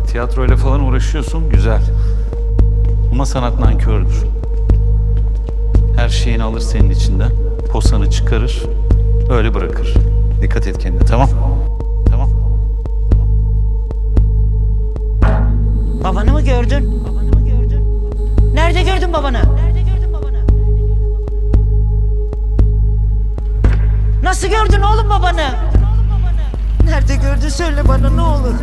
Bak tiyatroyla falan uğraşıyorsun, güzel. Ama sanat nankördür. Her şeyini alır senin içinden, posanı çıkarır, öyle bırakır. Dikkat et kendine, tamam? Tamam. Babanı mı gördün? Babanı mı gördün? Nerede gördün babanı? Nerede gördün babanı? Nasıl gördün oğlum babanı? Nerede gördün söyle bana ne olur.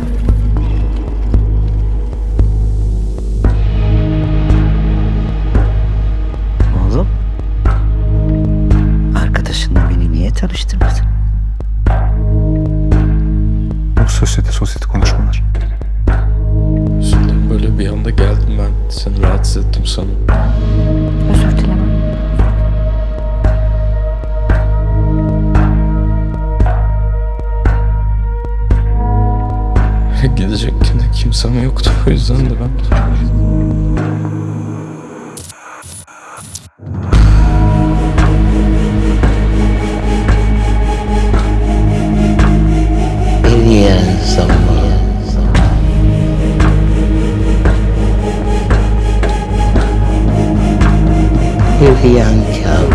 Tanıştırmadın? Bu sosyete sosyete konuşmalar. Şimdi böyle bir anda geldim ben. Seni rahatsız ettim sanırım. Özür dilemem. Gidecektim de kimsem yoktu. O yüzden de ben... somewhere. Here he.